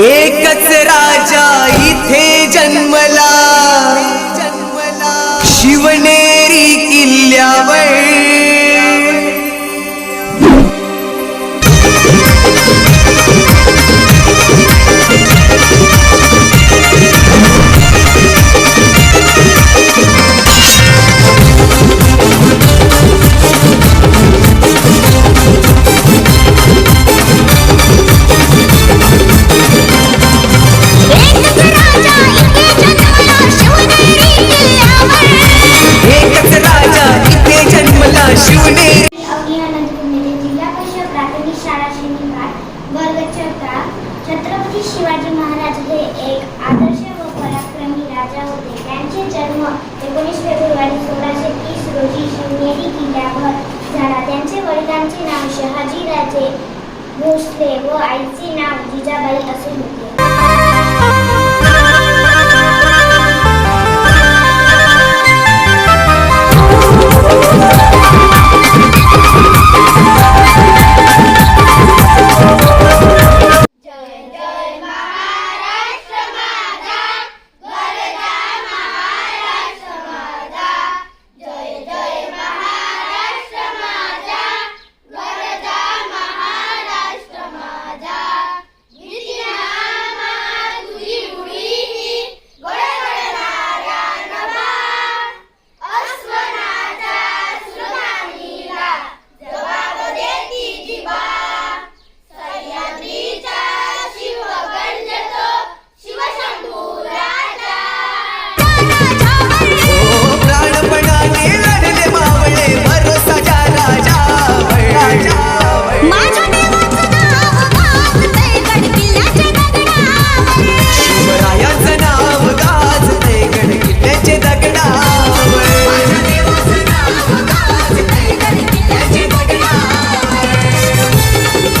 एकच राजा इथे जन्मला. छत्रपती शिवाजी महाराज हे एक आदर्श व पराक्रमी राजा होते. त्यांचे जन्म एकोणीस फेब्रुवारी सोळाशे तीस रोजी शिवनेरी किल्ल्यावर झाला. त्यांचे वडिलांचे नाव शहाजी राजे भोसले व आईचे नाव जिजाबाई असे होते.